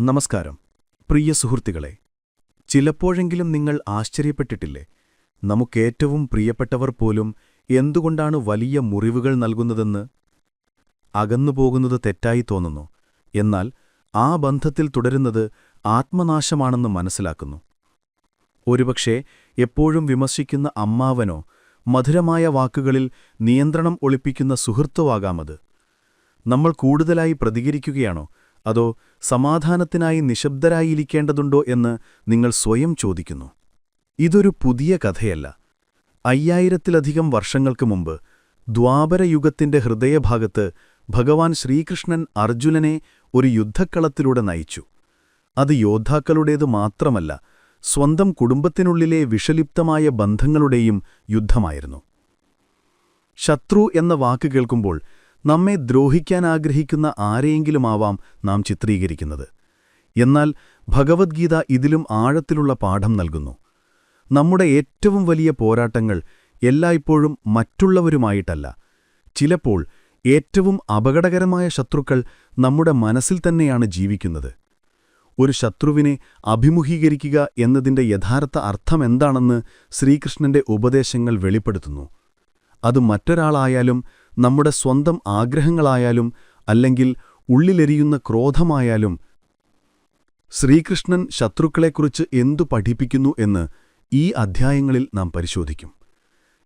നമസ്കാരം. പ്രിയ സുഹൃത്തുക്കളെ ചിലപ്പോഴെങ്കിലും നിങ്ങൾ ആശ്ചര്യപ്പെട്ടിട്ടില്ലേ? നമുക്കേറ്റവും പ്രിയപ്പെട്ടവർ പോലും എന്തുകൊണ്ടാണ് വലിയ മുറിവുകൾ നൽകുന്നതെന്ന്? അകന്നുപോകുന്നത് തെറ്റായി തോന്നുന്നു. എന്നാൽ ആ ബന്ധത്തിൽ തുടരുന്നത് ആത്മനാശമാണെന്ന് മനസ്സിലാക്കുന്നു. ഒരുപക്ഷെ എപ്പോഴും വിമർശിക്കുന്ന അമ്മാവനോ മധുരമായ വാക്കുകളിൽ നിയന്ത്രണം ഒളിപ്പിക്കുന്ന സുഹൃത്തുവാകാമത് നമ്മൾ കൂടുതലായി പ്രതികരിക്കുകയാണോ? അതോ സമാധാനത്തിനായി നിശബ്ദരായിരിക്കേണ്ടതുണ്ടോ എന്ന് നിങ്ങൾ സ്വയം ചോദിക്കുന്നു. ഇതൊരു പുതിയ കഥയല്ല. അയ്യായിരത്തിലധികം വർഷങ്ങൾക്ക് മുമ്പ് ദ്വാപരയുഗത്തിന്റെ ഹൃദയഭാഗത്ത് ഭഗവാൻ ശ്രീകൃഷ്ണൻ അർജുനനെ ഒരു യുദ്ധക്കളത്തിലൂടെ നയിച്ചു. അത് യോദ്ധാക്കളുടേതു മാത്രമല്ല സ്വന്തം കുടുംബത്തിനുള്ളിലെ വിഷലിപ്തമായ ബന്ധങ്ങളുടെയും യുദ്ധമായിരുന്നു. ശത്രു എന്ന വാക്ക് കേൾക്കുമ്പോൾ നമ്മെ ദ്രോഹിക്കാൻ ആഗ്രഹിക്കുന്ന ആരെയെങ്കിലുമാവാം നാം ചിത്രീകരിക്കുന്നത്. എന്നാൽ ഭഗവത്ഗീത ഇതിലും ആഴത്തിലുള്ള പാഠം നൽകുന്നു. നമ്മുടെ ഏറ്റവും വലിയ പോരാട്ടങ്ങൾ എല്ലായ്പ്പോഴും മറ്റുള്ളവരുമായിട്ടല്ല. ചിലപ്പോൾ ഏറ്റവും അപകടകരമായ ശത്രുക്കൾ നമ്മുടെ മനസ്സിൽ തന്നെയാണ് ജീവിക്കുന്നത്. ഒരു ശത്രുവിനെ അഭിമുഖീകരിക്കുക എന്നതിന്റെ യഥാർത്ഥ അർത്ഥമെന്താണെന്ന് ശ്രീകൃഷ്ണന്റെ ഉപദേശങ്ങൾ വെളിപ്പെടുത്തുന്നു. അത് മറ്റൊരാളായാലും നമ്മുടെ സ്വന്തം ആഗ്രഹങ്ങളായാലും അല്ലെങ്കിൽ ഉള്ളിലെരിയുന്ന ക്രോധമായാലും ശ്രീകൃഷ്ണൻ ശത്രുക്കളെക്കുറിച്ച് എന്തു പഠിപ്പിക്കുന്നു എന്ന് ഈ അധ്യായങ്ങളിൽ നാം പരിശോധിക്കും.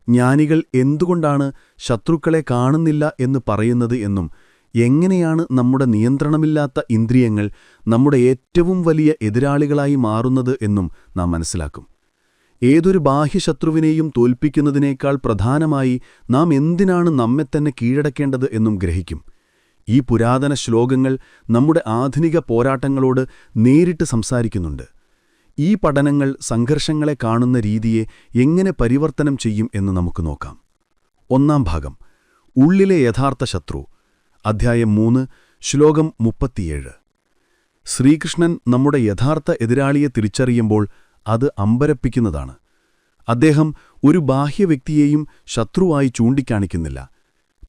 ജ്ഞാനികൾ എന്തുകൊണ്ടാണ് ശത്രുക്കളെ കാണുന്നില്ല എന്ന് പറയുന്നത് എന്നും എങ്ങനെയാണ് നമ്മുടെ നിയന്ത്രണമില്ലാത്ത ഇന്ദ്രിയങ്ങൾ നമ്മുടെ ഏറ്റവും വലിയ എതിരാളികളായി മാറുന്നത് എന്നും നാം മനസ്സിലാക്കും. ഏതൊരു ബാഹ്യശത്രുവിനെയും തോൽപ്പിക്കുന്നതിനേക്കാൾ പ്രധാനമായി നാം എന്തിനാണ് നമ്മെത്തന്നെ കീഴടക്കേണ്ടത് എന്നും ഗ്രഹിക്കും. ഈ പുരാതന ശ്ലോകങ്ങൾ നമ്മുടെ ആധുനിക പോരാട്ടങ്ങളോട് നേരിട്ട് സംസാരിക്കുന്നുണ്ട്. ഈ പഠനങ്ങൾ സംഘർഷങ്ങളെ കാണുന്ന രീതിയെ എങ്ങനെ പരിവർത്തനം ചെയ്യും എന്ന് നമുക്ക് നോക്കാം. ഒന്നാം ഭാഗം ഉള്ളിലെ യഥാർത്ഥ ശത്രു അധ്യായം മൂന്ന് ശ്ലോകം മുപ്പത്തിയേഴ്. ശ്രീകൃഷ്ണൻ നമ്മുടെ യഥാർത്ഥ എതിരാളിയെ തിരിച്ചറിയുമ്പോൾ അത് അമ്പരപ്പിക്കുന്നതാണ്. അദ്ദേഹം ഒരു ബാഹ്യ വ്യക്തിയെയും ശത്രുവായി ചൂണ്ടിക്കാണിക്കുന്നില്ല.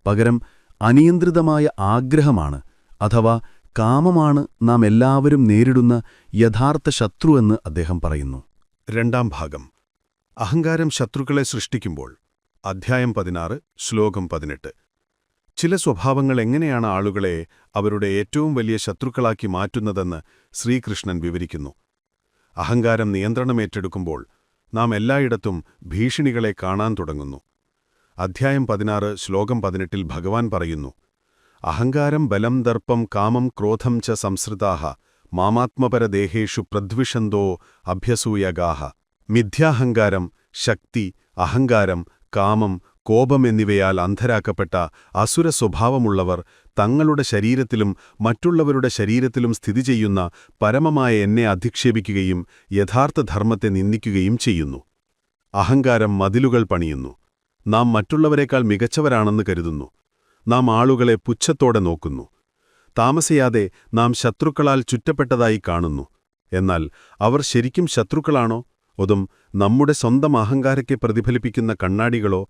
പകരം അനിയന്ത്രിതമായ ആഗ്രഹമാണ് അഥവാ കാമമാണ് നാം എല്ലാവരും നേരിടുന്ന യഥാർത്ഥ ശത്രുവെന്ന് അദ്ദേഹം പറയുന്നു. രണ്ടാം ഭാഗം. അഹങ്കാരം ശത്രുക്കളെ സൃഷ്ടിക്കുമ്പോൾ. അധ്യായം പതിനാറ് ശ്ലോകം പതിനെട്ട്. ചില സ്വഭാവങ്ങൾ എങ്ങനെയാണ് ആളുകളെ അവരുടെ ഏറ്റവും വലിയ ശത്രുക്കളാക്കി മാറ്റുന്നതെന്ന് ശ്രീകൃഷ്ണൻ വിവരിക്കുന്നു. അഹങ്കാരം നിയന്ത്രണമേറ്റെടുക്കുമ്പോൾ നാം എല്ലായിടത്തും ഭീഷണികളെ കാണാൻ തുടങ്ങുന്നു. അധ്യായം പതിനാറ് ശ്ലോകം പതിനെട്ടിൽ ഭഗവാൻ പറയുന്നു അഹങ്കാരം ബലം ദർപ്പം കാമം ക്രോധം ച സംസൃതാഹ മാമാത്മപരദേഹേഷു പ്രദ്വിഷന്തോ അഭ്യസൂയഗാഹ മിഥ്യാഹങ്കാരം ശക്തി അഹങ്കാരം കാമം കോപം എന്നിവയാൽ അന്ധരാക്കപ്പെട്ട അസുര സ്വഭാവമുള്ളവർ തങ്ങളുടെ ശരീരത്തിലും മറ്റുള്ളവരുടെ ശരീരത്തിലും സ്ഥിതി ചെയ്യുന്ന പരമമായ എന്നെ അധിക്ഷേപിക്കുകയും യഥാർത്ഥ ധർമ്മത്തെ നിന്ദിക്കുകയും ചെയ്യുന്നു. അഹങ്കാരം മതിലുകൾ പണിയുന്നു. നാം മറ്റുള്ളവരെക്കാൾ മികച്ചവരാണെന്ന് കരുതുന്നു. നാം ആളുകളെ പുച്ഛത്തോടെ നോക്കുന്നു. താമസിയാതെ നാം ശത്രുക്കളാൽ ചുറ്റപ്പെട്ടതായി കാണുന്നു. എന്നാൽ അവർ ശരിക്കും ശത്രുക്കളാണോ? ഒതും നമ്മുടെ സ്വന്തം അഹങ്കാരത്തെ പ്രതിഫലിപ്പിക്കുന്ന കണ്ണാടികളോ?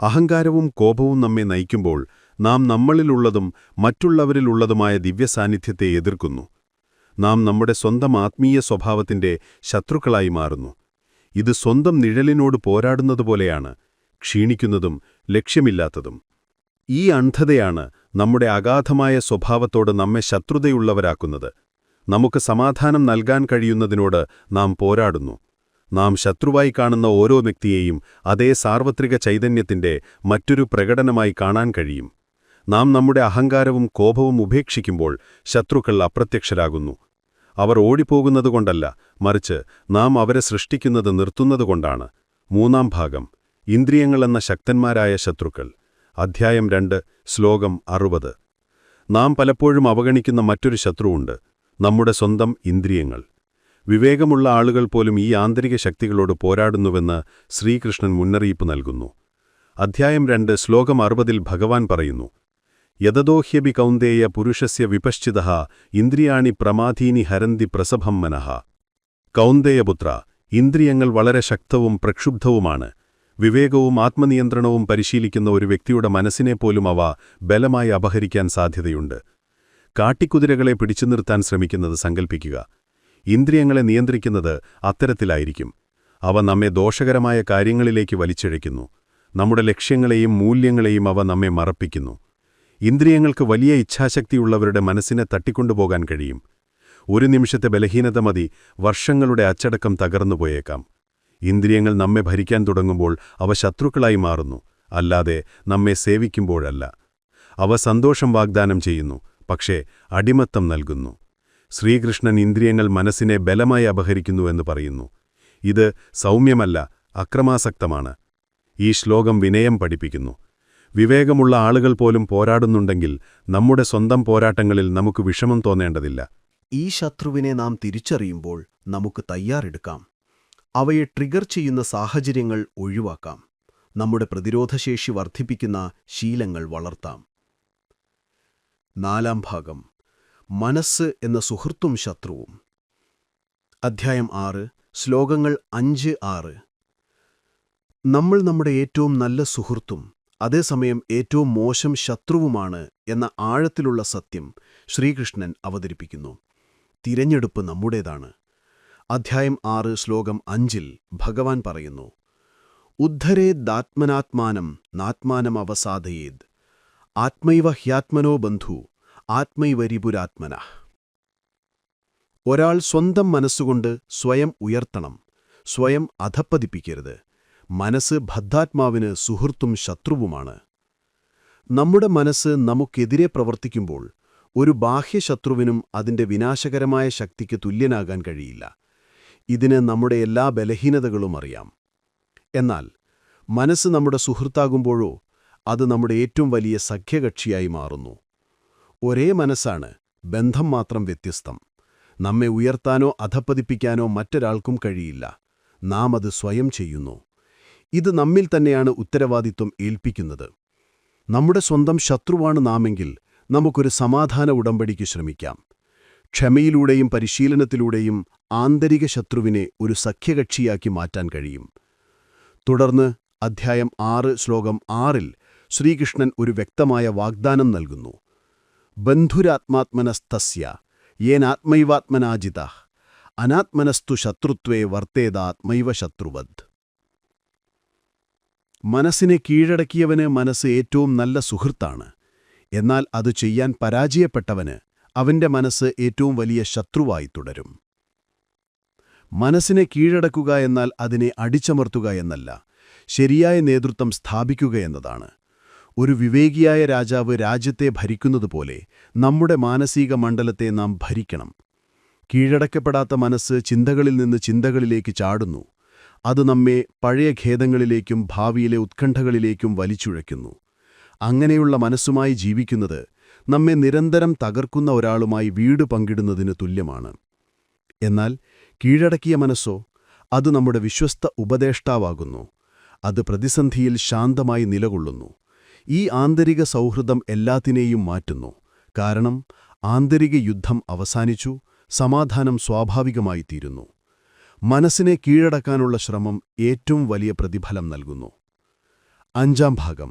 അഹങ്കാരവും കോപവും നമ്മെ നയിക്കുമ്പോൾ നാം നമ്മളിലുള്ളതും മറ്റുള്ളവരിലുള്ളതുമായ ദിവ്യസാന്നിധ്യത്തെ എതിർക്കുന്നു. നാം നമ്മുടെ സ്വന്തം ആത്മീയ സ്വഭാവത്തിന്റെ ശത്രുക്കളായി മാറുന്നു. ഇത് സ്വന്തം നിഴലിനോട് പോരാടുന്നതുപോലെയാണ് ക്ഷീണിക്കുന്നതും ലക്ഷ്യമില്ലാത്തതും. ഈ അന്ധതയാണ് നമ്മുടെ അഗാധമായ സ്വഭാവത്തോട് നമ്മെ ശത്രുതയുള്ളവരാക്കുന്നത്. നമുക്ക് സമാധാനം നൽകാൻ കഴിയുന്നതിനോട് നാം പോരാടുന്നു. നാം ശത്രുവായി കാണുന്ന ഓരോ വ്യക്തിയെയും അതേ സാർവത്രിക ചൈതന്യത്തിന്റെ മറ്റൊരു പ്രകടനമായി കാണാൻ കഴിയും. നാം നമ്മുടെ അഹങ്കാരവും കോപവും ഉപേക്ഷിക്കുമ്പോൾ ശത്രുക്കൾ അപ്രത്യക്ഷരാകുന്നു. അവർ ഓടിപ്പോകുന്നതുകൊണ്ടല്ല മറിച്ച് നാം അവരെ സൃഷ്ടിക്കുന്നത് നിർത്തുന്നതുകൊണ്ടാണ്. മൂന്നാം ഭാഗം ഇന്ദ്രിയങ്ങളെന്ന ശക്തന്മാരായ ശത്രുക്കൾ. അധ്യായം രണ്ട് ശ്ലോകം അറുപത്. നാം പലപ്പോഴും അവഗണിക്കുന്ന മറ്റൊരു ശത്രുവുണ്ട് നമ്മുടെ സ്വന്തം ഇന്ദ്രിയങ്ങൾ. വിവേകമുള്ള ആളുകൾ പോലും ഈ ആന്തരിക ശക്തികളോട് പോരാടുന്നുവെന്ന് ശ്രീകൃഷ്ണൻ മുന്നറിയിപ്പ് നൽകുന്നു. അധ്യായം രണ്ട് ശ്ലോകം അറുപതിൽ ഭഗവാൻ പറയുന്നു യതദോഹ്യബി കൗന്ദേയ പുരുഷസ്യ വിപശ്ചിത ഇന്ദ്രിയാണി പ്രമാധീനി ഹരന്തി പ്രസഭം മനഃ. കൗന്ദേയപുത്ര ഇന്ദ്രിയങ്ങൾ വളരെ ശക്തവും പ്രക്ഷുബ്ധവുമാണ്. വിവേകവും ആത്മനിയന്ത്രണവും പരിശീലിക്കുന്ന ഒരു വ്യക്തിയുടെ മനസ്സിനെപ്പോലും അവ ബലമായി അപഹരിക്കാൻ സാധ്യതയുണ്ട്. കാട്ടിക്കുതിരകളെ പിടിച്ചു നിർത്താൻ ശ്രമിക്കുന്നത് സങ്കൽപ്പിക്കുക. ഇന്ദ്രിയങ്ങളെ നിയന്ത്രിക്കുന്നത് അത്തരത്തിലായിരിക്കും. അവ നമ്മെ ദോഷകരമായ കാര്യങ്ങളിലേക്ക് വലിച്ചിഴയ്ക്കുന്നു. നമ്മുടെ ലക്ഷ്യങ്ങളെയും മൂല്യങ്ങളെയും അവ നമ്മെ മറപ്പിക്കുന്നു. ഇന്ദ്രിയങ്ങൾക്ക് വലിയ ഇച്ഛാശക്തിയുള്ളവരുടെ മനസ്സിനെ തട്ടിക്കൊണ്ടുപോകാൻ കഴിയും. ഒരു നിമിഷത്തെ ബലഹീനത മതി വർഷങ്ങളുടെ അച്ചടക്കം തകർന്നു പോയേക്കാം. ഇന്ദ്രിയങ്ങൾ നമ്മെ ഭരിക്കാൻ തുടങ്ങുമ്പോൾ അവ ശത്രുക്കളായി മാറുന്നു അല്ലാതെ നമ്മെ സേവിക്കുമ്പോഴല്ല. അവ സന്തോഷം വാഗ്ദാനം ചെയ്യുന്നു പക്ഷേ അടിമത്തം നൽകുന്നു. ശ്രീകൃഷ്ണൻ ഇന്ദ്രിയങ്ങൾ മനസ്സിനെ ബലമായി അപഹരിക്കുന്നുവെന്ന് പറയുന്നു. ഇത് സൗമ്യമല്ല അക്രമാസക്തമാണ്. ഈ ശ്ലോകം വിനയം പഠിപ്പിക്കുന്നു. വിവേകമുള്ള ആളുകൾ പോലും പോരാടുന്നുണ്ടെങ്കിൽ നമ്മുടെ സ്വന്തം പോരാട്ടങ്ങളിൽ നമുക്ക് വിഷമം തോന്നേണ്ടതില്ല. ഈ ശത്രുവിനെ നാം തിരിച്ചറിയുമ്പോൾ നമുക്ക് തയ്യാറെടുക്കാം. അവയെ ട്രിഗർ ചെയ്യുന്ന സാഹചര്യങ്ങൾ ഒഴിവാക്കാം. നമ്മുടെ പ്രതിരോധശേഷി വർദ്ധിപ്പിക്കുന്ന ശീലങ്ങൾ വളർത്താം. നാലാം ഭാഗം. മനസ്സ് എന്ന സുഹൃത്തും ശത്രുവും. അധ്യായം ആറ് ശ്ലോകങ്ങൾ അഞ്ച് ആറ്. നമ്മൾ നമ്മുടെ ഏറ്റവും നല്ല സുഹൃത്തും അതേസമയം ഏറ്റവും മോശം ശത്രുവുമാണ് എന്ന ആഴത്തിലുള്ള സത്യം ശ്രീകൃഷ്ണൻ അവതരിപ്പിക്കുന്നു. തിരഞ്ഞെടുപ്പ് നമ്മുടേതാണ്. അധ്യായം ആറ് ശ്ലോകം അഞ്ചിൽ ഭഗവാൻ പറയുന്നു ഉദ്ധരേദാത്മനാത്മാനം നാത്മാനം അവസാധയേത്. ആത്മൈവ ഹ്യാത്മനോ ബന്ധു ആത്മൈവരിപുരാത്മന ഒരാൾ സ്വന്തം മനസ്സുകൊണ്ട് സ്വയം ഉയർത്തണം സ്വയം അധപ്പതിപ്പിക്കരുത് മനസ്സ് ബദ്ധാത്മാവിന് സുഹൃത്തും ശത്രുവുമാണ്. നമ്മുടെ മനസ്സ് നമുക്കെതിരെ പ്രവർത്തിക്കുമ്പോൾ ഒരു ബാഹ്യശത്രുവിനും അതിന്റെ വിനാശകരമായ ശക്തിക്ക് തുല്യനാകാൻ കഴിയില്ല. ഇതിന് നമ്മുടെ എല്ലാ ബലഹീനതകളും അറിയാം. എന്നാൽ മനസ്സ് നമ്മുടെ സുഹൃത്താകുമ്പോഴോ അത് നമ്മുടെ ഏറ്റവും വലിയ സഖ്യകക്ഷിയായി മാറുന്നു. ഒരേ മനസ്സാണ് ബന്ധം മാത്രം വ്യത്യസ്തം. നമ്മെ ഉയർത്താനോ അധപ്പതിപ്പിക്കാനോ മറ്റൊരാൾക്കും കഴിയില്ല. നാം അത് സ്വയം ചെയ്യുന്നു. ഇത് നമ്മിൽ തന്നെയാണ് ഉത്തരവാദിത്വം ഏൽപ്പിക്കുന്നത്. നമ്മുടെ സ്വന്തം ശത്രുവാണ് നാമെങ്കിൽ നമുക്കൊരു സമാധാന ഉടമ്പടിക്ക് ശ്രമിക്കാം. ക്ഷമയിലൂടെയും പരിശീലനത്തിലൂടെയും ആന്തരിക ശത്രുവിനെ ഒരു സഖ്യകക്ഷിയാക്കി മാറ്റാൻ കഴിയും. തുടർന്ന് അധ്യായം ആറ് ശ്ലോകം ആറിൽ ശ്രീകൃഷ്ണൻ ഒരു വ്യക്തമായ വാഗ്ദാനം നൽകുന്നു. ബന്ധുരാത്മാത്മനസ്തസ്യ യേനാത്മൈവാത്മനാജിത അനാത്മനസ്തു ശത്രുത്വേ വർത്തേതാത്മൈവ ശത്രുവത് മനസ്സിനെ കീഴടക്കിയവന് മനസ്സ് ഏറ്റവും നല്ല സുഹൃത്താണ്. എന്നാൽ അത് ചെയ്യാൻ പരാജയപ്പെട്ടവന് അവന്റെ മനസ്സ് ഏറ്റവും വലിയ ശത്രുവായി തുടരും. മനസ്സിനെ കീഴടക്കുക എന്നാൽ അതിനെ അടിച്ചമർത്തുക എന്നല്ല ശരിയായ നേതൃത്വം സ്ഥാപിക്കുക എന്നതാണ്. ഒരു വിവേകിയായ രാജാവ് രാജ്യത്തെ ഭരിക്കുന്നതുപോലെ നമ്മുടെ മാനസിക മണ്ഡലത്തെ നാം ഭരിക്കണം. കീഴടക്കപ്പെടാത്ത മനസ്സ് ചിന്തകളിൽ നിന്ന് ചിന്തകളിലേക്ക് ചാടുന്നു. അത് നമ്മെ പഴയ ഖേദങ്ങളിലേക്കും ഭാവിയിലെ ഉത്കണ്ഠകളിലേക്കും വലിച്ചുഴയ്ക്കുന്നു. അങ്ങനെയുള്ള മനസ്സുമായി ജീവിക്കുന്നത് നമ്മെ നിരന്തരം തകർക്കുന്ന ഒരാളുമായി വീട് പങ്കിടുന്നതിന് തുല്യമാണ്. എന്നാൽ കീഴടക്കിയ മനസ്സോ അത് നമ്മുടെ വിശ്വസ്ത ഉപദേഷ്ടാവാകുന്നു. അത് പ്രതിസന്ധിയിൽ ശാന്തമായി നിലകൊള്ളുന്നു. ഈ ആന്തരിക സൗഹൃദം എല്ലാത്തിനെയും മാറ്റുന്നു. കാരണം ആന്തരിക യുദ്ധം അവസാനിച്ചു സമാധാനം സ്വാഭാവികമായി തീരുന്നു മനസ്സിനെ കീഴടക്കാനുള്ള ശ്രമം ഏറ്റവും വലിയ പ്രതിഫലം നൽകുന്നു. അഞ്ചാം ഭാഗം.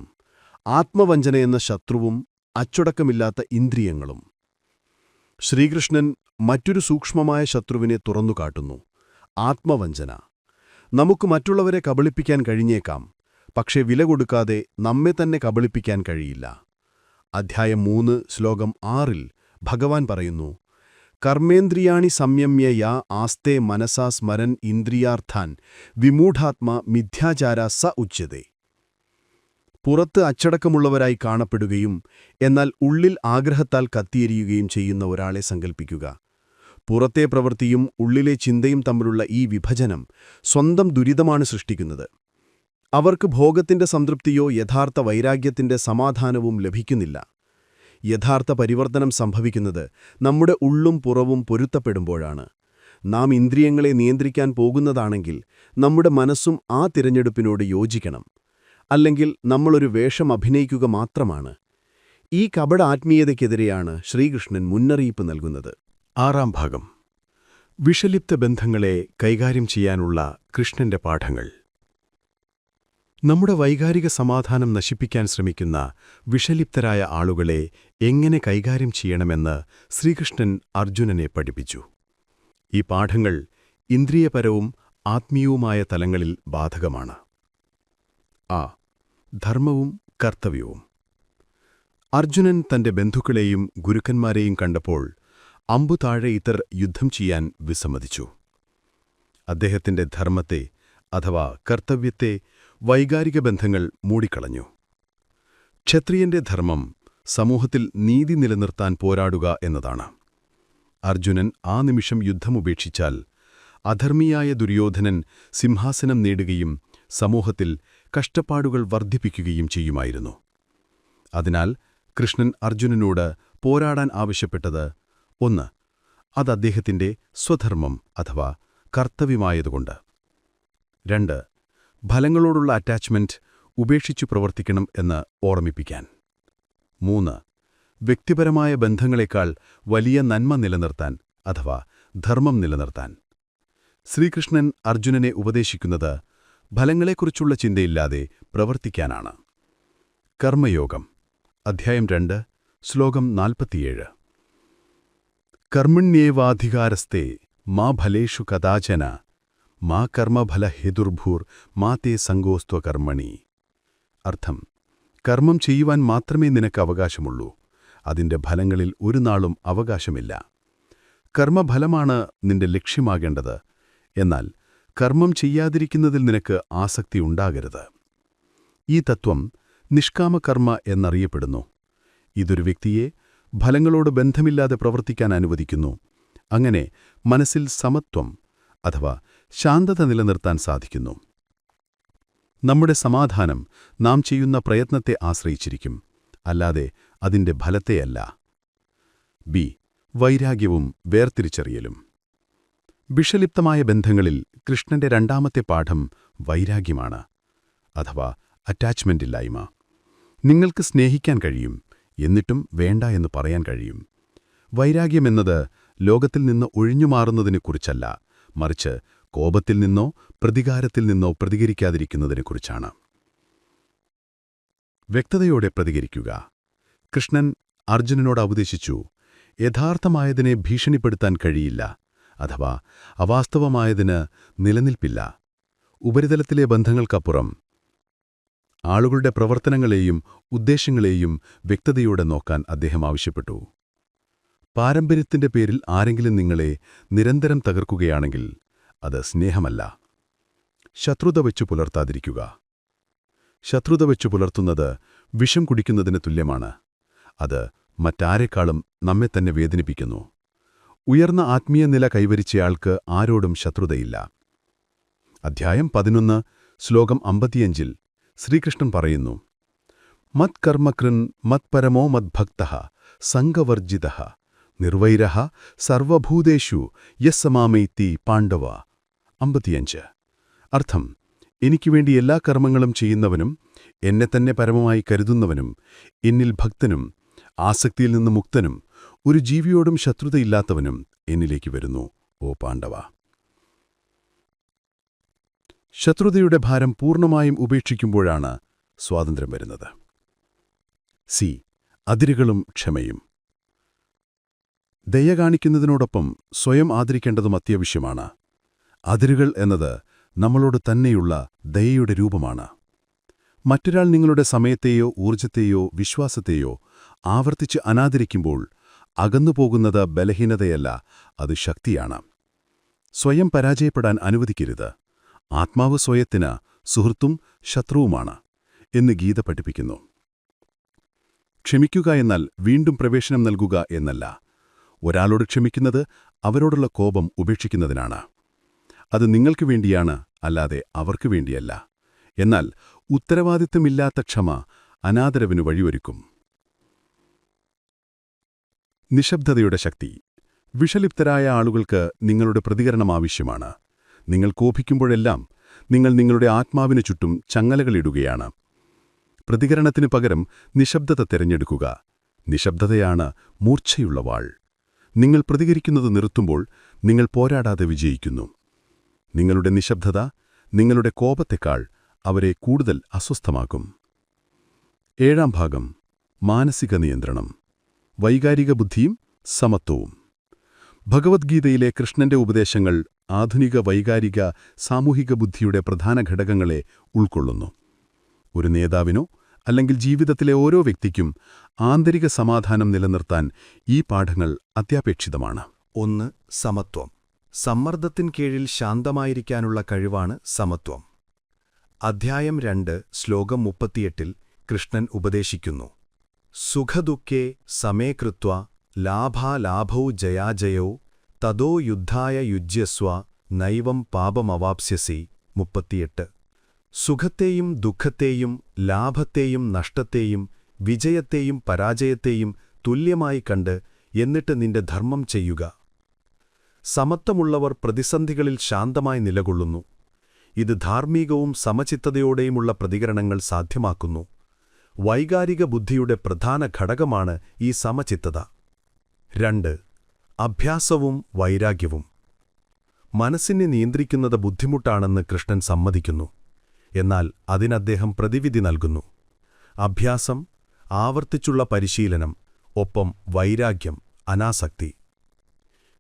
ആത്മവഞ്ചനയെന്ന ശത്രുവും അച്ചടക്കമില്ലാത്ത ഇന്ദ്രിയങ്ങളും. ശ്രീകൃഷ്ണൻ മറ്റൊരു സൂക്ഷ്മമായ ശത്രുവിനെ തുറന്നുകാട്ടുന്നു ആത്മവഞ്ചന. നമുക്ക് മറ്റുള്ളവരെ കബളിപ്പിക്കാൻ കഴിഞ്ഞേക്കാം പക്ഷേ വില കൊടുക്കാതെ നമ്മെ തന്നെ കബളിപ്പിക്കാൻ കഴിയില്ല. അധ്യായം മൂന്ന് ശ്ലോകം ആറിൽ ഭഗവാൻ പറയുന്നു കർമ്മേന്ദ്രിയാണി സംയമ്യ ആസ്തേ മനസാ സ്മരൻ ഇന്ദ്രിയാർത്ഥാൻ വിമൂഢാത്മ മിഥ്യാചാര സ ഉച്ചതേ. പുറത്ത് അച്ചടക്കമുള്ളവരായി കാണപ്പെടുകയും എന്നാൽ ഉള്ളിൽ ആഗ്രഹത്താൽ കത്തിയെരിയുകയും ചെയ്യുന്ന ഒരാളെ സങ്കൽപ്പിക്കുക. പുറത്തെ പ്രവൃത്തിയും ഉള്ളിലെ ചിന്തയും തമ്മിലുള്ള ഈ വിഭജനം സ്വന്തം ദുരിതമാണ് സൃഷ്ടിക്കുന്നത്. അവർക്ക് ഭോഗത്തിന്റെ സംതൃപ്തിയോ യഥാർത്ഥ വൈരാഗ്യത്തിന്റെ സമാധാനവും ലഭിക്കുന്നില്ല. യഥാർത്ഥ പരിവർത്തനം സംഭവിക്കുന്നത് നമ്മുടെ ഉള്ളും പുറവും പൊരുത്തപ്പെടുമ്പോഴാണ്. നാം ഇന്ദ്രിയങ്ങളെ നിയന്ത്രിക്കാൻ പോകുന്നതാണെങ്കിൽ നമ്മുടെ മനസ്സും ആ തിരഞ്ഞെടുപ്പിനോട് യോജിക്കണം. അല്ലെങ്കിൽ നമ്മളൊരു വേഷം അഭിനയിക്കുക മാത്രമാണ്. ഈ കപട ആത്മീയതയ്ക്കെതിരെയാണ് ശ്രീകൃഷ്ണൻ മുന്നറിയിപ്പ് നൽകുന്നത്. ആറാം ഭാഗം. വിഷലിപ്ത ബന്ധങ്ങളെ കൈകാര്യം ചെയ്യാനുള്ള കൃഷ്ണന്റെ പാഠങ്ങൾ. നമ്മുടെ വൈകാരിക സമാധാനം നശിപ്പിക്കാൻ ശ്രമിക്കുന്ന വിഷലിപ്തരായ ആളുകളെ എങ്ങനെ കൈകാര്യം ചെയ്യണമെന്ന് ശ്രീകൃഷ്ണൻ അർജുനനെ പഠിപ്പിച്ചു. ഈ പാഠങ്ങൾ ഇന്ദ്രിയപരവും ആത്മീയവുമായ തലങ്ങളിൽ ബാധകമാണ്. ആ ധർമ്മവും കർത്തവ്യവും. അർജുനൻ തന്റെ ബന്ധുക്കളെയും ഗുരുക്കന്മാരെയും കണ്ടപ്പോൾ അമ്പു താഴെ ഇത്തർ യുദ്ധം ചെയ്യാൻ വിസമ്മതിച്ചു. അദ്ദേഹത്തിന്റെ ധർമ്മത്തെ അഥവാ കർത്തവ്യത്തെ വൈകാരിക ബന്ധങ്ങൾ മൂടിക്കളഞ്ഞു. ക്ഷത്രിയന്റെ ധർമ്മം സമൂഹത്തിൽ നീതി നിലനിർത്താൻ പോരാടുക എന്നതാണ്. അർജുനൻ ആ നിമിഷം യുദ്ധമുപേക്ഷിച്ചാൽ അധർമ്മിയായ ദുര്യോധനൻ സിംഹാസനം നേടുകയും സമൂഹത്തിൽ കഷ്ടപ്പാടുകൾ വർദ്ധിപ്പിക്കുകയും ചെയ്യുമായിരുന്നു. അതിനാൽ കൃഷ്ണൻ അർജുനനോട് പോരാടാൻ ആവശ്യപ്പെട്ടത് ഒന്ന് അത് അദ്ദേഹത്തിന്റെ സ്വധർമ്മം അഥവാ കർത്തവ്യമായതുകൊണ്ട്. രണ്ട് ഫലങ്ങളോടുള്ള അറ്റാച്ച്മെന്റ് ഉപേക്ഷിച്ചു പ്രവർത്തിക്കണം എന്ന് ഓർമ്മിപ്പിക്കാൻ. മൂന്ന് വ്യക്തിപരമായ ബന്ധങ്ങളെക്കാൾ വലിയ നന്മ നിലനിർത്താൻ അഥവാ ധർമ്മം നിലനിർത്താൻ. ശ്രീകൃഷ്ണൻ അർജുനനെ ഉപദേശിക്കുന്നത് ഫലങ്ങളെക്കുറിച്ചുള്ള ചിന്തയില്ലാതെ പ്രവർത്തിക്കാനാണ്. കർമ്മയോഗം അധ്യായം രണ്ട് ശ്ലോകം നാൽപ്പത്തിയേഴ്. കർമ്മണ്യേവാധികാരസ്തേ മാ ഫലേഷു കഥാചന മാ കർമ്മഫല ഹെതുർഭൂർ മാ തേ സങ്കോസ്ത്വ കർമ്മണി. അർത്ഥം കർമ്മം ചെയ്യുവാൻ മാത്രമേ നിനക്ക് അവകാശമുള്ളൂ. അതിന്റെ ഫലങ്ങളിൽ ഒരു നാളും അവകാശമില്ല. കർമ്മഫലമാണ് നിന്റെ ലക്ഷ്യമാകേണ്ടത്. എന്നാൽ കർമ്മം ചെയ്യാതിരിക്കുന്നതിൽ നിനക്ക് ആസക്തി ഉണ്ടാകരുത്. ഈ തത്വം നിഷ്കാമകർമ്മ എന്നറിയപ്പെടുന്നു. ഇതൊരു വ്യക്തിയെ ഫലങ്ങളോട് ബന്ധമില്ലാതെ പ്രവർത്തിക്കാൻ അനുവദിക്കുന്നു. അങ്ങനെ മനസ്സിൽ സമത്വം അഥവാ ശാന്തത നിലനിർത്താൻ സാധിക്കുന്നു. നമ്മുടെ സമാധാനം നാം ചെയ്യുന്ന പ്രയത്നത്തെ ആശ്രയിച്ചിരിക്കും. അല്ലാതെ അതിന്റെ ഫലത്തെയല്ല ബി. വൈരാഗ്യവും വേർതിരിച്ചറിയലും. വിഷലിപ്തമായ ബന്ധങ്ങളിൽ കൃഷ്ണന്റെ രണ്ടാമത്തെ പാഠം വൈരാഗ്യമാണ് അഥവാ അറ്റാച്ച്മെന്റില്ലായ്മ. നിങ്ങൾക്ക് സ്നേഹിക്കാൻ കഴിയും എന്നിട്ടും വേണ്ട എന്ന് പറയാൻ കഴിയും. വൈരാഗ്യമെന്നത് ലോകത്തിൽ നിന്ന് ഒഴിഞ്ഞുമാറുന്നതിനെക്കുറിച്ചല്ല മറിച്ച് കോപത്തിൽ നിന്നോ പ്രതികാരത്തിൽ നിന്നോ പ്രതികരിക്കാതിരിക്കുന്നതിനെക്കുറിച്ചാണ് വ്യക്തതയോടെ പ്രതികരിക്കുക. കൃഷ്ണൻ അർജുനനോട് ഉപദേശിച്ചു യഥാർത്ഥമായതിനെ ഭീഷണിപ്പെടുത്താൻ കഴിയില്ല അഥവാ അവാസ്തവമായതിന് നിലനിൽപ്പില്ല. ഉപരിതലത്തിലെ ബന്ധങ്ങൾക്കപ്പുറം ആളുകളുടെ പ്രവർത്തനങ്ങളെയും ഉദ്ദേശങ്ങളെയും വ്യക്തതയോടെ നോക്കാൻ അദ്ദേഹം ആവശ്യപ്പെട്ടു. പാരമ്പര്യത്തിന്റെ പേരിൽ ആരെങ്കിലും നിങ്ങളെ നിരന്തരം തകർക്കുകയാണെങ്കിൽ അത് സ്നേഹമല്ല. ശത്രുത വെച്ചു പുലർത്താതിരിക്കുക. ശത്രുത വെച്ചു പുലർത്തുന്നത് വിഷം കുടിക്കുന്നതിന് തുല്യമാണ്. അത് മറ്റാരെക്കാളും നമ്മെ തന്നെ വേദനിപ്പിക്കുന്നു. ഉയർന്ന ആത്മീയ നില കൈവരിച്ചയാൾക്ക് ആരോടും ശത്രുതയില്ല. അധ്യായം പതിനൊന്ന് ശ്ലോകം അമ്പത്തിയഞ്ചിൽ ശ്രീകൃഷ്ണൻ പറയുന്നു മത്കർമ്മകൃൻ മത്പരമോ മദ്ഭക്ത സംഘവർജിത. നിർവൈര സർവഭൂതേഷു യസ്സമാമൈത്തി പാണ്ഡവ. അമ്പത്തിയഞ്ച്. അർത്ഥം എനിക്ക് വേണ്ടി എല്ലാ കർമ്മങ്ങളും ചെയ്യുന്നവനും എന്നെ തന്നെ പരമമായി കരുതുന്നവനും എന്നിൽ ഭക്തനും ആസക്തിയിൽ നിന്ന് മുക്തനും ഒരു ജീവിയോടും ശത്രുതയില്ലാത്തവനും എന്നിലേക്ക് വരുന്നു ഓ പാണ്ഡവ. ശത്രുതയുടെ ഭാരം പൂർണമായും ഉപേക്ഷിക്കുമ്പോഴാണ് സ്വാതന്ത്ര്യം വരുന്നത്. സി. അതിരുകളും ക്ഷമയും. ദയ കാണിക്കുന്നതിനോടൊപ്പം സ്വയം ആദരിക്കേണ്ടതും അത്യാവശ്യമാണ്. അതിരുകൾ എന്നത് നമ്മളോട് തന്നെയുള്ള ദയയുടെ രൂപമാണ്. മറ്റൊരാൾ നിങ്ങളുടെ സമയത്തെയോ ഊർജത്തെയോ വിശ്വാസത്തെയോ ആവർത്തിച്ച് അനാദരിക്കുമ്പോൾ അകന്നുപോകുന്നത് ബലഹീനതയല്ല അത് ശക്തിയാണ്. സ്വയം പരാജയപ്പെടാൻ അനുവദിക്കരുത്. ആത്മാവ് സ്വയത്തിന് സുഹൃത്തും ശത്രുവുമാണ് എന്ന് ഗീത പഠിപ്പിക്കുന്നു. ക്ഷമിക്കുക എന്നാൽ വീണ്ടും പ്രവേശനം നൽകുക എന്നല്ല. ഒരാളോട് ക്ഷമിക്കുന്നത് അവരോടുള്ള കോപം ഉപേക്ഷിക്കുന്നതിനാണ്. അത് നിങ്ങൾക്ക് വേണ്ടിയാണ് അല്ലാതെ അവർക്ക് വേണ്ടിയല്ല. എന്നാൽ ഉത്തരവാദിത്തമില്ലാത്ത ക്ഷമ അനാദരവിനു വഴിയൊരുക്കും. നിശബ്ദതയുടെ ശക്തി. വിഷലിപ്തരായ ആളുകൾക്ക് നിങ്ങളുടെ പ്രതികരണം ആവശ്യമാണ്. നിങ്ങൾ കോപിക്കുമ്പോഴെല്ലാം നിങ്ങൾ നിങ്ങളുടെ ആത്മാവിനു ചുറ്റും ചങ്ങലകളിടുകയാണ്. പ്രതികരണത്തിനു പകരം നിശബ്ദത തിരഞ്ഞെടുക്കുക. നിശബ്ദതയാണ് മൂർച്ഛയുള്ള വാൾ. നിങ്ങൾ പ്രതികരിക്കുന്നത് നിർത്തുമ്പോൾ നിങ്ങൾ പോരാടാതെ വിജയിക്കുന്നു. നിങ്ങളുടെ നിശബ്ദത നിങ്ങളുടെ കോപത്തെക്കാൾ അവരെ കൂടുതൽ അസ്വസ്ഥമാക്കും. ഏഴാം ഭാഗം മാനസിക നിയന്ത്രണം. വൈകാരിക ബുദ്ധിയും സമത്വവും. ഭഗവത്ഗീതയിലെ കൃഷ്ണന്റെ ഉപദേശങ്ങൾ ആധുനിക വൈകാരിക സാമൂഹിക ബുദ്ധിയുടെ പ്രധാന ഘടകങ്ങളെ ഉൾക്കൊള്ളുന്നു. ഒരു നേതാവിനോ അല്ലെങ്കിൽ ജീവിതത്തിലെ ഓരോ വ്യക്തിക്കും ആന്തരിക സമാധാനം നിലനിർത്താൻ ഈ പാഠങ്ങൾ അത്യാപേക്ഷിതമാണ്. ഒന്ന് സമത്വം. സമ്മർദ്ദത്തിൻ കീഴിൽ ശാന്തമായിരിക്കാനുള്ള കഴിവാണ് സമത്വം. അധ്യായം രണ്ട് ശ്ലോകം മുപ്പത്തിയെട്ടിൽ കൃഷ്ണൻ ഉപദേശിക്കുന്നു. സുഖദുഃഖേ സമേ കൃത്വ ലാഭാലാഭൗ ജയാജയൗ തതോ യുദ്ധായ യുജ്യസ്വ നൈവം പാപമവാപ്സ്യസി മുപ്പത്തിയെട്ട്. സുഖത്തെയും ദുഃഖത്തെയും ലാഭത്തെയും നഷ്ടത്തെയും വിജയത്തെയും പരാജയത്തെയും തുല്യമായി കണ്ട് എന്നിട്ട് നിന്റെ ധർമ്മം ചെയ്യുക. സമത്വമുള്ളവർ പ്രതിസന്ധികളിൽ ശാന്തമായി നിലകൊള്ളുന്നു. ഇത് ധാർമ്മികവും സമചിത്തതയോടെയുമുള്ള പ്രതികരണങ്ങൾ സാധ്യമാക്കുന്നു. വൈകാരിക ബുദ്ധിയുടെ പ്രധാന ഘടകമാണ് ഈ സമചിത്തത. രണ്ട് അഭ്യാസവും വൈരാഗ്യവും. മനസ്സിനെ നിയന്ത്രിക്കുന്നത് ബുദ്ധിമുട്ടാണെന്ന് കൃഷ്ണൻ സമ്മതിക്കുന്നു. എന്നാൽ അതിനദ്ദേഹം പ്രതിവിധി നൽകുന്നു. അഭ്യാസം ആവർത്തിച്ചുള്ള പരിശീലനം ഒപ്പം വൈരാഗ്യം അനാസക്തി.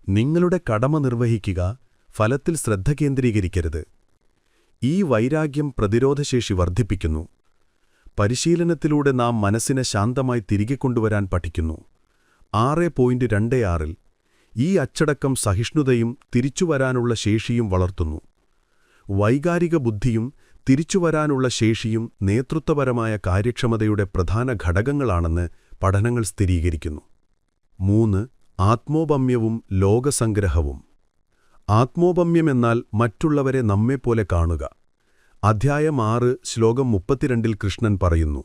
നിങ്ങളുടെ കടമ നിർവഹിക്കുക ഫലത്തിൽ ശ്രദ്ധ കേന്ദ്രീകരിക്കരുത്. ഈ വൈരാഗ്യം പ്രതിരോധശേഷി വർദ്ധിപ്പിക്കുന്നു. പരിശീലനത്തിലൂടെ നാം മനസ്സിനെ ശാന്തമായി തിരികെ കൊണ്ടുവരാൻ പഠിക്കുന്നു. ആറ് പോയിന്റ് രണ്ട് ആറിൽ ഈ അച്ചടക്കം സഹിഷ്ണുതയും തിരിച്ചുവരാനുള്ള ശേഷിയും വളർത്തുന്നു. വൈകാരിക ബുദ്ധിയും തിരിച്ചുവരാനുള്ള ശേഷിയും നേതൃത്വപരമായ കാര്യക്ഷമതയുടെ പ്രധാന ഘടകങ്ങളാണെന്ന് പഠനങ്ങൾ സ്ഥിരീകരിക്കുന്നു. മൂന്ന് ആത്മോപമ്യവും ലോകസംഗ്രഹവും. ആത്മോപമ്യമെന്നാൽ മറ്റുള്ളവരെ നമ്മെപ്പോലെ കാണുക. അധ്യായം ആറ് ശ്ലോകം മുപ്പത്തിരണ്ടിൽ കൃഷ്ണൻ പറയുന്നു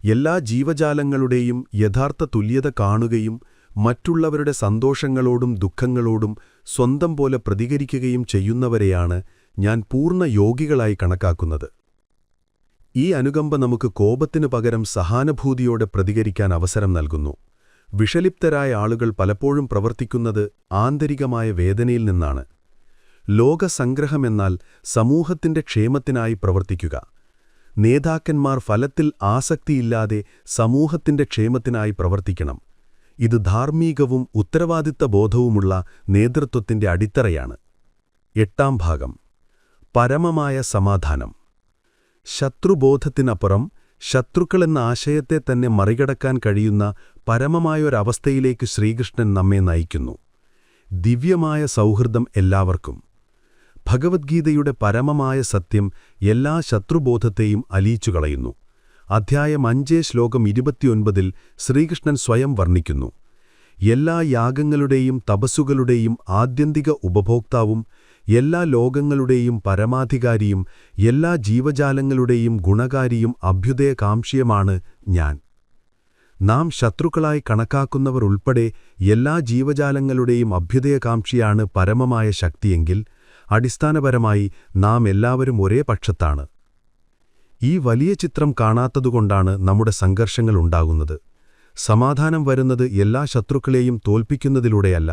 എല്ലാ ജീവജാലങ്ങളുടെയും യഥാർത്ഥ തുല്യത കാണുകയും മറ്റുള്ളവരുടെ സന്തോഷങ്ങളോടും ദുഃഖങ്ങളോടും സ്വന്തം പോലെ പ്രതികരിക്കുകയും ചെയ്യുന്നവരെയാണ് ഞാൻ പൂർണ യോഗികളായി കണക്കാക്കുന്നത്. ഈ അനുകമ്പ നമുക്ക് കോപത്തിനു പകരം സഹാനുഭൂതിയോടെ പ്രതികരിക്കാൻ അവസരം നൽകുന്നു. വിഷലിപ്തരായ ആളുകൾ പലപ്പോഴും പ്രവർത്തിക്കുന്നത് ആന്തരികമായ വേദനയിൽ നിന്നാണ്. ലോകസംഗ്രഹമെന്നാൽ സമൂഹത്തിന്റെ ക്ഷേമത്തിനായി പ്രവർത്തിക്കുക. നേതാക്കന്മാർ ഫലത്തിൽ ആസക്തിയില്ലാതെ സമൂഹത്തിന്റെ ക്ഷേമത്തിനായി പ്രവർത്തിക്കണം. ഇത് ധാർമ്മികവും ഉത്തരവാദിത്ത ബോധവുമുള്ള നേതൃത്വത്തിന്റെ അടിത്തറയാണ്. എട്ടാം ഭാഗം. പരമമായ സമാധാനം. ശത്രുബോധത്തിനപ്പുറം ശത്രുക്കളെന്ന ആശയത്തെ തന്നെ മറികടക്കാൻ കഴിയുന്ന പരമമായൊരവസ്ഥയിലേക്ക് ശ്രീകൃഷ്ണൻ നമ്മെ നയിക്കുന്നു. ദിവ്യമായ സൗഹൃദം എല്ലാവർക്കും. ഭഗവത്ഗീതയുടെ പരമമായ സത്യം എല്ലാ ശത്രുബോധത്തെയും അലിയിച്ചുകളയുന്നു. അധ്യായം അഞ്ചേ ശ്ലോകം ഇരുപത്തിയൊൻപതിൽ ശ്രീകൃഷ്ണൻ സ്വയം വർണിക്കുന്നു. എല്ലാ യാഗങ്ങളുടെയും തപസ്സുകളുടെയും ആത്യന്തിക ഉപഭോക്താവും എല്ലാ ലോകങ്ങളുടെയും പരമാധികാരിയും എല്ലാ ജീവജാലങ്ങളുടെയും ഗുണകാരിയും അഭ്യുദയകാംക്ഷിയുമാണ് ഞാൻ. നാം ശത്രുക്കളായി കണക്കാക്കുന്നവർ ഉൾപ്പെടെ എല്ലാ ജീവജാലങ്ങളുടെയും അഭ്യുദയകാംക്ഷിയാണ് പരമമായ ശക്തിയെങ്കിൽ അടിസ്ഥാനപരമായി നാം എല്ലാവരും ഒരേ പക്ഷത്താണ്. ഈ വലിയ ചിത്രം കാണാത്തതുകൊണ്ടാണ് നമ്മുടെ സംഘർഷങ്ങൾ ഉണ്ടാകുന്നത്. സമാധാനം വരുന്നത് എല്ലാ ശത്രുക്കളെയും തോൽപ്പിക്കുന്നതിലൂടെയല്ല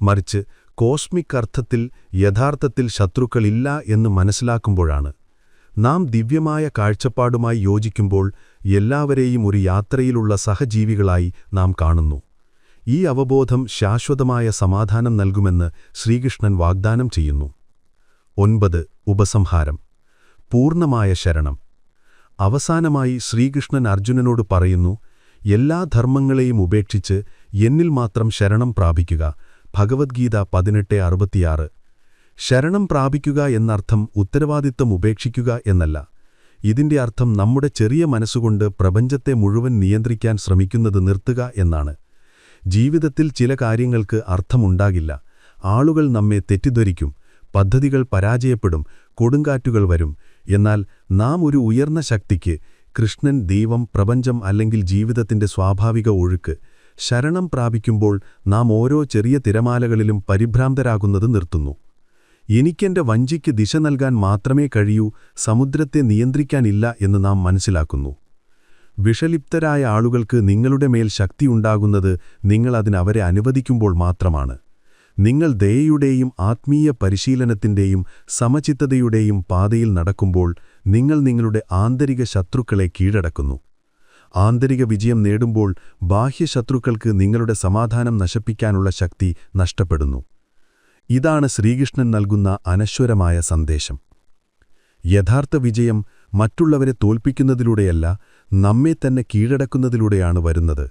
മറിച്ച് കോസ്മിക് അർത്ഥത്തിൽ യഥാർത്ഥത്തിൽ ശത്രുക്കളില്ല എന്ന് മനസ്സിലാക്കുമ്പോഴാണ്. നാം ദിവ്യമായ കാഴ്ചപ്പാടുമായി യോജിക്കുമ്പോൾ എല്ലാവരെയും ഒരു യാത്രയിലുള്ള സഹജീവികളായി നാം കാണുന്നു. ഈ അവബോധം ശാശ്വതമായ സമാധാനം നൽകുമെന്ന് ശ്രീകൃഷ്ണൻ വാഗ്ദാനം ചെയ്യുന്നു. ഒൻപത്. ഉപസംഹാരം. പൂർണമായ ശരണം. അവസാനമായി ശ്രീകൃഷ്ണൻ അർജുനനോട് പറയുന്നു എല്ലാ ധർമ്മങ്ങളെയും ഉപേക്ഷിച്ച് എന്നിൽ മാത്രം ശരണം പ്രാപിക്കുക. ഭഗവത്ഗീത പതിനെട്ട് അറുപത്തിയാറ്. ശരണം പ്രാപിക്കുക എന്നർത്ഥം ഉത്തരവാദിത്തം ഉപേക്ഷിക്കുക എന്നല്ല. ഇതിന്റെ അർത്ഥം നമ്മുടെ ചെറിയ മനസ്സുകൊണ്ട് പ്രപഞ്ചത്തെ മുഴുവൻ നിയന്ത്രിക്കാൻ ശ്രമിക്കുന്നത് നിർത്തുക എന്നാണ്. ജീവിതത്തിൽ ചില കാര്യങ്ങൾക്ക് അർത്ഥമുണ്ടാകില്ല. ആളുകൾ നമ്മെ തെറ്റിദ്ധരിക്കും പദ്ധതികൾ പരാജയപ്പെടും കൊടുങ്കാറ്റുകൾ വരും. എന്നാൽ നാം ഒരു ഉയർന്ന ശക്തിക്ക് കൃഷ്ണൻ ദൈവം പ്രപഞ്ചം അല്ലെങ്കിൽ ജീവിതത്തിന്റെ സ്വാഭാവിക ഒഴുക്ക് ശരണം പ്രാപിക്കുമ്പോൾ നാം ഓരോ ചെറിയ തിരമാലകളിലും പരിഭ്രാന്തരാകുന്നത് നിർത്തുന്നു. എനിക്കെന്റെ വഞ്ചിക്ക് ദിശ നൽകാൻ മാത്രമേ കഴിയൂ സമുദ്രത്തെ നിയന്ത്രിക്കാനില്ല എന്ന് നാം മനസ്സിലാക്കുന്നു. വിഷലിപ്തരായ ആളുകൾക്ക് നിങ്ങളുടെ മേൽ ശക്തിയുണ്ടാകുന്നത് നിങ്ങൾ അതിനവരെ അനുവദിക്കുമ്പോൾ മാത്രമാണ്. നിങ്ങൾ ദയയുടെയും ആത്മീയ പരിശീലനത്തിന്റെയും സമചിത്തതയുടെയും പാതയിൽ നടക്കുമ്പോൾ നിങ്ങൾ നിങ്ങളുടെ ആന്തരിക ശത്രുക്കളെ കീഴടക്കുന്നു. ആന്തരിക വിജയം നേടുമ്പോൾ ബാഹ്യശത്രുക്കൾക്ക് നിങ്ങളുടെ സമാധാനം നശിപ്പിക്കാനുള്ള ശക്തി നഷ്ടപ്പെടുന്നു. ഇതാണ് ശ്രീകൃഷ്ണൻ നൽകുന്ന അനശ്വരമായ സന്ദേശം. യഥാർത്ഥ വിജയം മറ്റുള്ളവരെ തോൽപ്പിക്കുന്നതിലൂടെയല്ല നമ്മെ തന്നെ കീഴടക്കുന്നതിലൂടെയാണ് വരുന്നത്.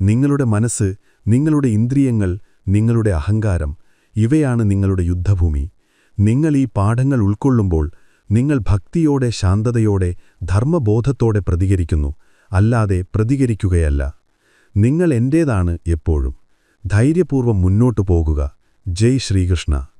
നിങ്ങളുടെ മനസ്സ് നിങ്ങളുടെ ഇന്ദ്രിയങ്ങൾ നിങ്ങളുടെ അഹങ്കാരം ഇവയാണ് നിങ്ങളുടെ യുദ്ധഭൂമി. നിങ്ങൾ ഈ പാഠങ്ങൾ ഉൾക്കൊള്ളുമ്പോൾ നിങ്ങൾ ഭക്തിയോടെ ശാന്തതയോടെ ധർമ്മബോധത്തോടെ പ്രതികരിക്കുന്നു. അല്ലാതെ പ്രതികരിക്കുകയല്ല. നിങ്ങൾ എന്റേതാണ് എപ്പോഴും. ധൈര്യപൂർവം മുന്നോട്ടു പോകുക. ജയ് ശ്രീകൃഷ്ണ.